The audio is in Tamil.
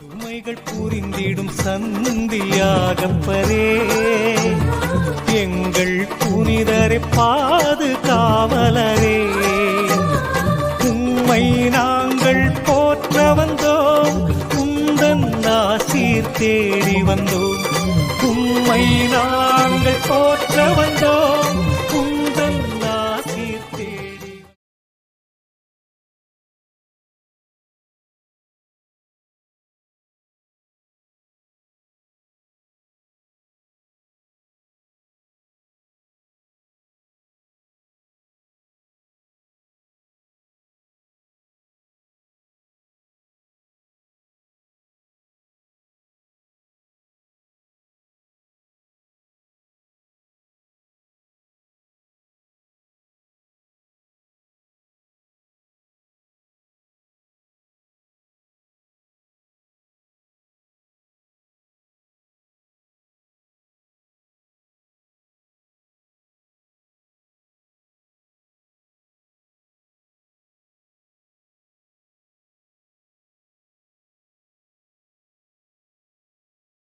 புதுமைகள் புரிந்திடும் சந்தியாகப்பரே. எங்கள் புனிதரை பாதுகாவலரே. உம்மை நாங்கள் போற்ற வந்தோம் உந்தன் ஆசீர் தேடி வந்தோம். உம்மை நாங்கள் போற்ற வந்தோம்